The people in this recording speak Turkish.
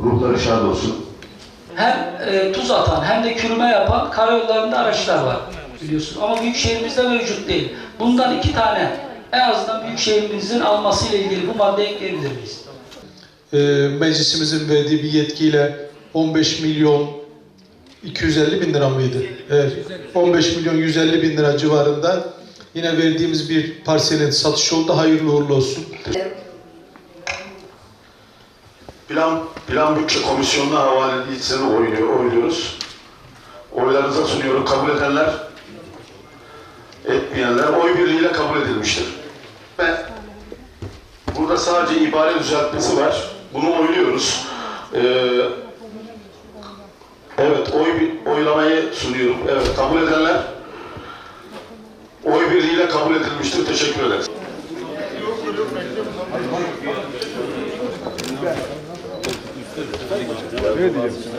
Ruhları şad olsun. Hem e, tuz atan hem de kürüme yapan karayollarında araçlar var biliyorsun. Ama büyük şehrimizde mevcut değil. Bundan iki tane en azından büyük şehrimizin almasıyla ilgili bu maddeyi ekleyebilir miyiz? e, meclisimizin verdiği bir yetkiyle 15 milyon 250 bin lira mıydı? Evet. 15 milyon 150 bin lira civarında yine verdiğimiz bir parselin satışı oldu. Hayırlı uğurlu olsun. Plan, Plan Bütçe Komisyonu'na havale edilmesini oyluyor, oyluyoruz. Oylarınıza sunuyorum. Kabul edenler, etmeyenler oy birliğiyle kabul edilmiştir. Ve burada sadece ibare düzeltmesi var. Bunu oyluyoruz. Ee, evet, oy, oylamayı sunuyorum. Evet, kabul edenler oy birliğiyle kabul edilmiştir. Teşekkür ederiz. Beleza.